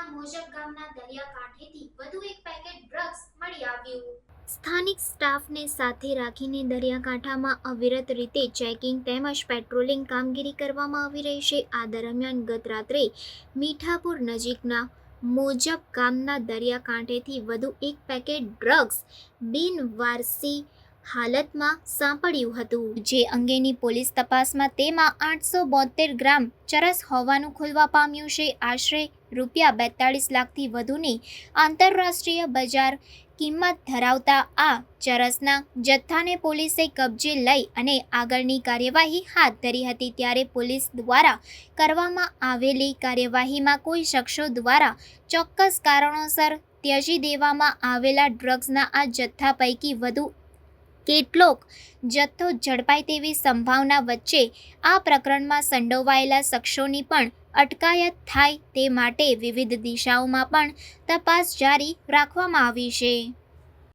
જિલ્લાના મોજક ગામના દરિયાકાંઠેથી વધુ એક પેકેટ ડ્રગ્સ મળી આવ્યું. સ્થાનિક સ્ટાફને સાથે રાખીને દરિયાકાંઠામાં અવિરત રીતે ચેકિંગ તેમજ પેટ્રોલિંગ કામગીરી કરવામાં આવી રહી છે. આ દરમિયાન ગત રાત્રે મીઠાપુર નજીકના મોજક ગામના દરિયાકાંઠેથી વધુ એક પેકેટ ડ્રગ્સ બિનવારસી વારસી હાલતમાં સાંપડ્યું હતું. જે અંગેની પોલીસ તપાસમાં તેમાં આઠસો બોતેર ગ્રામ ચરસ હોવાનું ખુલવા પામ્યું છે. આશરે રૂપિયા બેતાળીસ લાખથી વધુની આંતરરાષ્ટ્રીય બજાર કિંમત ધરાવતા આ ચરસના જથ્થાને પોલીસે કબજે લઈ અને આગળની કાર્યવાહી હાથ ધરી હતી. ત્યારે પોલીસ દ્વારા કરવામાં આવેલી કાર્યવાહીમાં કોઈ શખ્સો દ્વારા ચોક્કસ કારણોસર ત્યજી દેવામાં આવેલા ડ્રગ્સના આ જથ્થા પૈકી વધુ કેટલોક જથ્થો ઝડપાય તેવી સંભાવના વચ્ચે આ પ્રકરણમાં સંડોવાયેલા શખ્સોની પણ અટકાયત થાય તે માટે વિવિધ દિશાઓમાં પણ તપાસ જારી રાખવામાં આવી છે.